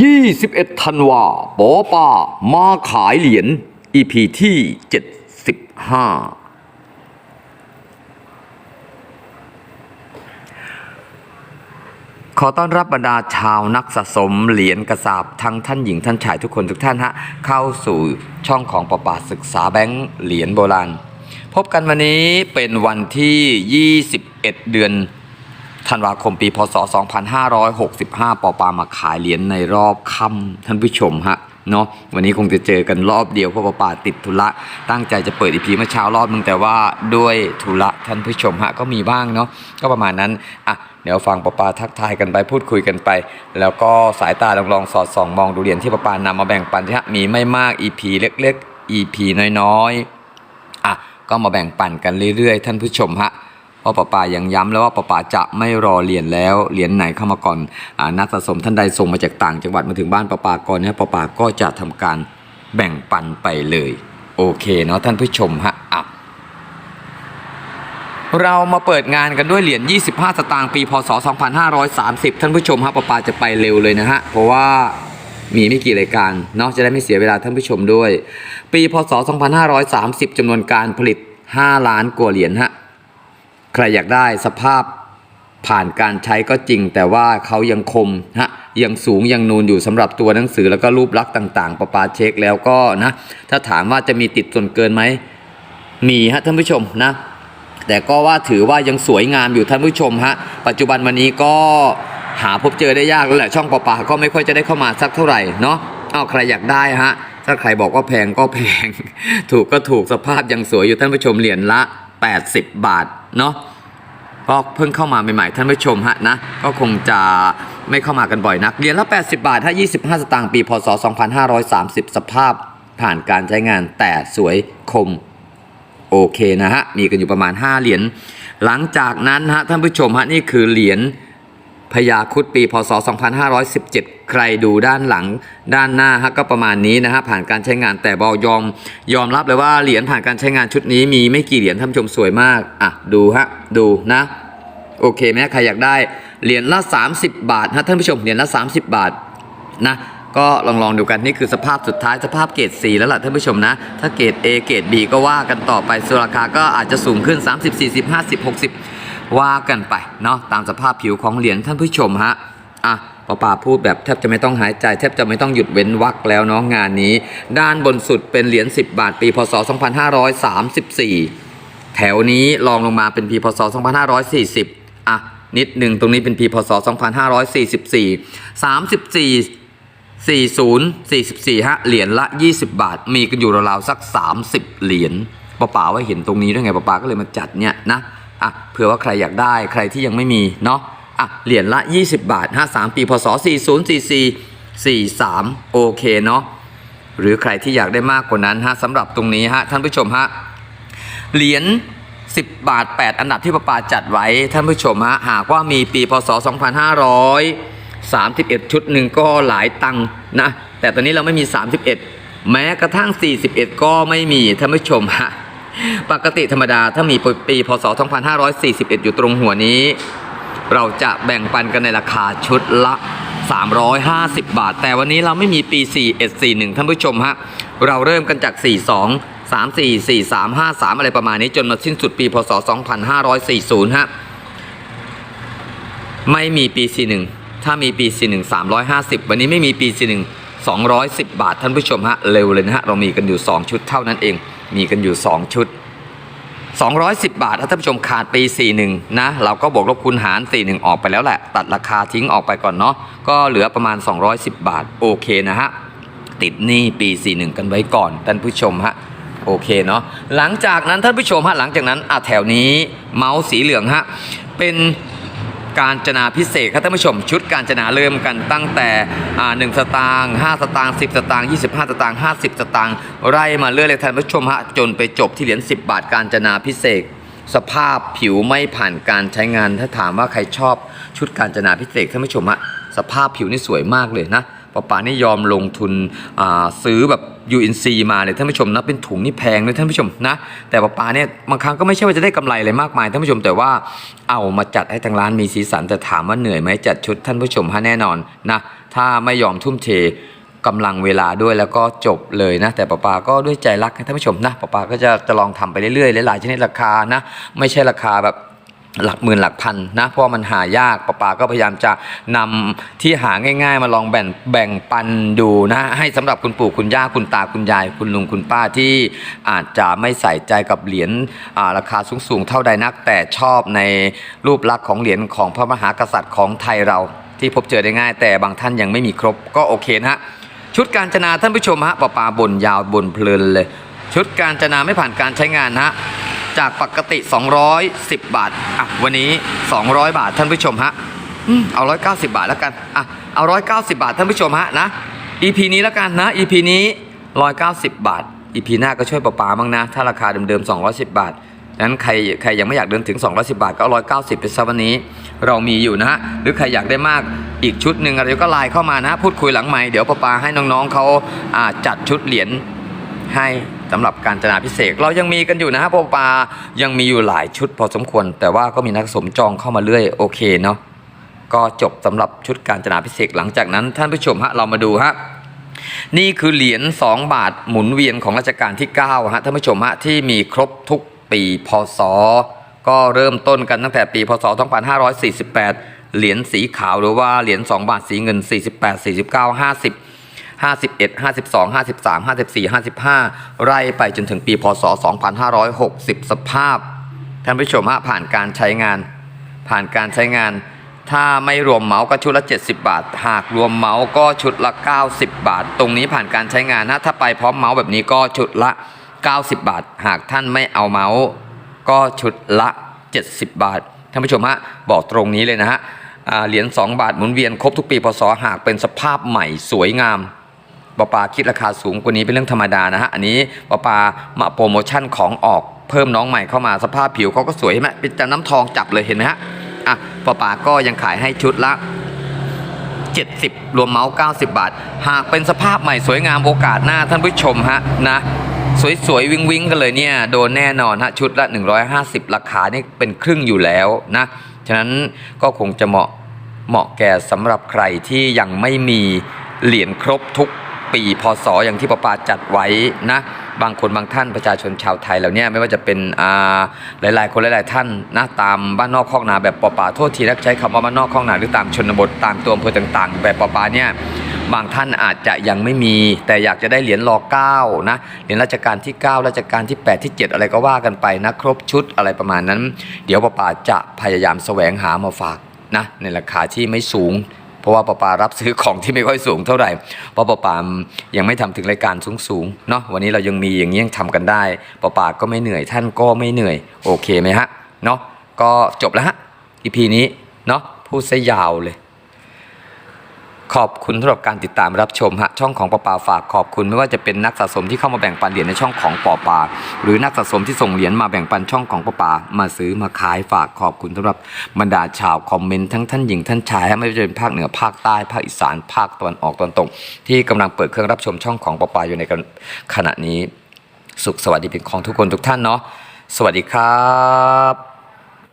21ธันวาปอป้ามาขายเหรียญ EP ที่ 75 ขอต้อนรับบรรดาชาวนักสะสมเหรียญกระสาบทั้งท่านหญิงท่านชายทุกคนทุกท่านฮะ เข้าสู่ช่องของประปาศึกษาแบงค์เหรียญโบราณ พบกันวันนี้เป็นวันที่ 21 เดือน ธันวาคมปีพศ 2565 ปอปามาขายเหรียญในรอบค่ำท่านผู้ชมฮะเนาะวันนี้คงจะเจอกันรอบเดียวเพราะปอปาติดธุระตั้งใจจะเปิดอีพีเมื่อเช้ารอบนึงแต่ว่าด้วยธุระท่านผู้ชมฮะก็มีบ้างเนาะก็ประมาณนั้นอะเดี๋ยวฟังปอปาทักทายกันไปพูดคุยกันไป แล้วก็สายตาลองลองสอดส่องมองดูเหรียญที่ปอปานำมาแบ่งปันที่ฮะมีไม่มาก EP เล็กๆ EP น้อยๆอะก็มาแบ่งปันกันเรื่อยๆ ท่านผู้ชมฮะ เพราะป้าปายังย้ำแล้วว่าป้าปาจะไม่รอเหรียญแล้วเหรียญไหนเข้ามาก่อนอนักสะสมท่านใดส่งมาจากต่างจังหวัดมาถึงบ้านป้าปาก่อนเนี่ยป้าปาก็จะทำการแบ่งปันไปเลย โอเคเนาะท่านผู้ชมฮะอะเรามาเปิดงานกันด้วยเหรียญ 25 สตางค์ปี พศ 2530 ท่านผู้ชมฮะป้าปาจะไปเร็วเลยนะฮะ เพราะว่ามีไม่กี่รายการเนาะจะได้ไม่เสียเวลาท่านผู้ชมด้วย ปี พศ 2530 จำนวนการผลิต 5 ล้านกว่าเหรียญฮะ ใครอยากได้สภาพผ่านการใช้ก็จริง แต่ว่าเขายังคมฮะยังสูงยังนูนอยู่สำหรับตัวหนังสือแล้วก็รูปลักษณ์ต่างๆประปาเช็คแล้วก็นะ ถ้าถามว่าจะมีติดส่วนเกินไหมมีฮะท่านผู้ชมนะ แต่ก็ว่าถือว่ายังสวยงามอยู่ท่านผู้ชมฮะปัจจุบันวันนี้ก็หาพบเจอได้ยากแล้วแหละช่องปอปาก็ไม่ค่อยจะได้เข้ามาสักเท่าไหร่เนาะเอาใครอยากได้ฮะถ้าใครบอกว่าแพงก็แพง ถูกก็ถูกสภาพยังสวยอยู่ท่านผู้ชมเหรียญละ 80 บาท เนาะก็เพิ่งเข้ามาใหม่ๆท่านผู้ชมฮะนะก็คงจะไม่เข้ามากันบ่อยนักเหรียญละ 80 บาทถ้า25 สตางค์ปีพศ 2530 สภาพผ่านการใช้งานแต่สวยคมโอเคนะฮะมีกันอยู่ประมาณ 5 เหรียญหลังจากนั้นฮะท่านผู้ชมฮะนี่คือเหรียญ พญาคุดปีพศ 2517 ใครดูด้านหลังด้านหน้าฮะก็ประมาณนี้นะฮะผ่านการใช้งานแต่บอยอม ยอมรับเลยว่าเหรียญผ่านการใช้งานชุดนี้มีไม่กี่เหรียญท่านผู้ชมสวยมาก อะ ดูฮะ ดูนะ โอเคไหมใครอยากได้เหรียญละ 30 บาทนะท่านผู้ชมเหรียญละ 30 บาทนะก็ลองลองดูกันนี่คือสภาพสุดท้ายสภาพเกรด C แล้วล่ะท่านผู้ชมนะ ถ้าเกรด A เกรด B ก็ว่ากันต่อไปส่วนราคาก็อาจจะสูงขึ้น 30 40 50 60 ว่ากันไปเนาะตามสภาพผิวของเหรียญท่านผู้ชมฮะอะป้าป่าพูดแบบแทบจะไม่ต้องหายใจ แทบจะไม่ต้องหยุดเว้นวรรคแล้วเนาะงานนี้ ด้านบนสุดเป็นเหรียญ10 บาท ปีพศ 2534 แถวนี้ลองลงมาเป็นปีพศ 2540 อะ นิดหนึ่งตรงนี้เป็นปีพศ 2544 34 40 44ฮะเหรียญละ 20 บาท มีกันอยู่ราวๆสัก 30 เหรียญป้าป๋าว่าเห็นตรงนี้ด้วยไงป้าป๋าก็เลยมาจัดเนี่ยนะ อะเผื่อว่าใครอยากได้ใครที่ยังไม่มีเนาะอะเหรียญละ 20 บาท 53 ปีพศ40 44 43 โอเคเนาะหรือใครที่อยากได้มากกว่านั้นฮะสำหรับตรงนี้ฮะท่านผู้ชมฮะเหรียญ10 บาท 8 อันดับที่ประปาจัดไว้ท่านผู้ชมฮะหากว่ามีปีพศ 2531 ชุดหนึ่งก็หลายตังค์นะแต่ตอนนี้เราไม่มี 31 แม้กระทั่ง 41 ก็ไม่มีท่านผู้ชมฮะ ปกติธรรมดาถ้ามีปีพศ 2541 อยู่ตรงหัวนี้ เราจะแบ่งปันกันในราคาชุดละ 350 บาท แต่วันนี้เราไม่มีปี 4141 ท่านผู้ชมฮะ เราเริ่มกันจาก 42 34 43 53 อะไรประมาณนี้จนมาสิ้นสุดปีพศ 2540 ฮะ ไม่มีปี 41 ถ้ามีปี 41 350 วันนี้ไม่มีปี 41 210 บาทท่านผู้ชมฮะเร็วเลยนะฮะเรามีกันอยู่ 2 ชุดเท่านั้นเอง มีกันอยู่ 2 ชุด 210 บาทถ้าท่านผู้ชมขาดปี 41 นะ เราก็บวกลบคูณหาร 41 ออกไปแล้วแหละ ตัดราคาทิ้งออกไปก่อนเนาะก็เหลือประมาณ 210 บาท โอเคนะฮะ ติดหนี้ปี 41 กันไว้ก่อนท่านผู้ชมฮะโอเคเนาะหลังจากนั้นท่านผู้ชมฮะหลังจากนั้นอะแถวนี้เมาส์สีเหลืองฮะเป็น การจนาพิเศษครับท่านผู้ชมชุดการจนาเริ่มกันตั้งแต่อ่า1สตางค์5สตางค์10สตางค์25สตางค์50สตางค์ไล่มาเรื่อยเลยท่านผู้ชมฮะจนไปจบที่เหรียญ10บาทการจนาพิเศษสภาพผิวไม่ผ่านการใช้งานถ้าถามว่าใครชอบชุดการจนาพิเศษท่านผู้ชมฮะสภาพผิวนี่สวยมากเลยนะป้าป๋านี่ยอมลงทุนซื้อแบบ UNC มาเลยท่านผู้ชมนะเป็นถุงนี่แพงเลยท่านผู้ชมนะ แต่ป้าป๋าเนี่ยบางครั้งก็ไม่ใช่ว่าจะได้กำไรอะไรมากมายท่านผู้ชมแต่ว่าเอามาจัดให้ทางร้านมีสีสันแต่ถามว่าเหนื่อยไหมจัดชุดท่านผู้ชมฮะแน่นอนนะถ้าไม่ยอมทุ่มเทกำลังเวลาด้วยแล้วก็จบเลยนะ แต่ป้าปาก็ด้วยใจรักนะท่านผู้ชมนะป้าปาก็จะจะลองทำไปเรื่อยๆหลายๆชนิดราคานะ ไม่ใช่ราคาแบบ หลักหมื่นหลักพันนะเพราะมันหายากป้าปาก็พยายามจะนำที่หาง่าย ๆ มาลองแบ่งแบ่งปันดูนะให้สำหรับคุณปู่คุณย่าคุณตาคุณยาย คุณลุงคุณป้าที่อาจจะไม่ใส่ใจกับเหรียญราคาสูงๆเท่าใดนัก แต่ชอบในรูปลักษณ์ของเหรียญของพระมหากษัตริย์ของไทยเราที่พบเจอได้ง่าย แต่บางท่านยังไม่มีครบก็โอเคนะฮะชุดการจนาท่านผู้ชมฮะปะปาบ่นยาวบ่นเพลินเลย ชุดการจนาไม่ผ่านการใช้งานฮะ จากปกติ 210 บาท อะ วันนี้ 200 บาทท่านผู้ชมฮะอืมเอา 190 บาทแล้วกัน อะ เอา 190 บาทท่านผู้ชมฮะนะ EP นี้แล้วกันนะ EP นี้ 190 บาท EP หน้าก็ช่วยปะปาบ้างนะ ถ้าราคาเดิมๆ 210 บาทนั้นใครใครยังไม่อยากเดินถึง 210 บาท ก็เอา190ไปซะวันนี้ เรามีอยู่นะฮะ หรือใครอยากได้มากอีกชุดหนึ่งอะไรก็ไลน์เข้ามานะ พูดคุยหลังใหม่เดี๋ยวปะปาให้น้องๆเขาจัดชุดเหรียญให้ สำหรับการจนาพิเศษเรายังมีกันอยู่นะฮะปะปายังมีอยู่หลายชุดพอสมควร แต่ว่าก็มีนักสมจองเข้ามาเรื่อยโอเคเนาะก็จบสำหรับชุดการจนาพิเศษหลังจากนั้น ท่านผู้ชมฮะเรามาดูฮะนี่คือเหรียญ2บาทหมุนเวียนของรัชกาลที่9ฮะท่านผู้ชมฮะที่มีครบทุกปีพศก็เริ่มต้นกันตั้งแต่ปี พศ 2548 เหรียญสีขาวหรือว่าเหรียญ2บาทสีเงิน 48 49 50 51 52 53 54 55 ไล่ไปจนถึงปีพศ 2560 สภาพ ท่านผู้ชมฮะผ่านการใช้งาน ผ่านการใช้งาน ถ้าไม่รวมเมาส์ก็ชุดละ 70 บาท หากรวมเมาส์ก็ชุดละ 90 บาท ตรงนี้ผ่านการใช้งานนะถ้าไปพร้อมเมาส์แบบนี้ก็ชุดละ 90 บาท หากท่านไม่เอาเมาส์ก็ชุดละ 70 บาท ท่านผู้ชมฮะบอกตรงนี้เลยนะฮะเหรียญ2บาทหมุนเวียนครบทุกปีพศหากเป็นสภาพใหม่สวยงาม ปอปาคิดราคาสูงกว่านี้เป็นเรื่องธรรมดานะฮะ อันนี้ปอปามาโปรโมชั่นของออกเพิ่มน้องใหม่เข้ามาสภาพผิวเขาก็สวยเห็นไหมเป็นจันน้ำทองจับเลยเห็นไหมฮะ อะปอปาก็ยังขายให้ชุดละ 70 รวมเมาส์90 บาท หากเป็นสภาพใหม่สวยงามโอกาสหน้าท่านผู้ชมฮะนะสวยๆ วิงวิงๆ กันเลยเนี่ย โดนแน่นอนฮะ ชุดละ 150 ราคานี่เป็นครึ่งอยู่แล้วนะ ฉะนั้นก็คงจะเหมาะเหมาะแก่สำหรับใครที่ยังไม่มีเหรียญครบทุก ปีพศอย่างที่ปอปาจัดไว้นะบางคนบางท่านประชาชนชาวไทยเราเนี่ยไม่ว่าจะเป็นอ่าหลาย ๆ คนหลาย ๆ ท่านนะตามบ้านนอกคอกนาแบบปอปาโทษทีนักใช้คำว่าบ้านนอกคอกนาหรือตามชนบทตามตัวอำเภอต่าง ๆ แบบปอปาเนี่ยบางท่านอาจจะยังไม่มี แต่อยากจะได้เหรียญรอเก้านะเหรียญราชการที่ 9 ราชการที่ 8 ที่ 7 อะไรก็ว่ากันไปนะครบชุดอะไรประมาณนั้น เดี๋ยวปอปาจะพยายามแสวงหามาฝากนะในราคาที่ไม่สูง เพราะว่าปอปารับซื้อของที่ไม่ค่อยสูงเท่าไหร่เพราะปอปายังไม่ทำถึงรายการสูงๆเนาะวันนี้เรายังมีอย่างนี้ยังทำกันได้ปอปาก็ไม่เหนื่อยท่านก็ไม่เหนื่อยโอเคไหมฮะเนาะก็จบแล้วฮะอีพีนี้เนาะพูดซะยาวเลย ขอบคุณสำหรับการติดตามรับชมฮะช่องของปอปาฝากขอบคุณไม่ว่าจะเป็นนักสะสมที่เข้ามาแบ่งปันเหรียญในช่องของปอปา หรือนักสะสมที่ส่งเหรียญมาแบ่งปันช่องของปอปา มาซื้อมาขายฝากขอบคุณสำหรับบรรดาชาวคอมเมนต์ทั้งท่านหญิงท่านชายไม่ว่าจะเป็นภาคเหนือภาคใต้ภาคอีสานภาคตะวันออกตะวันตกที่กำลังเปิดเครื่องรับชมช่องของปอปาอยู่ในขณะนี้ สุขสวัสดีเป็นของทุกคนทุกท่านเนาะสวัสดีครับ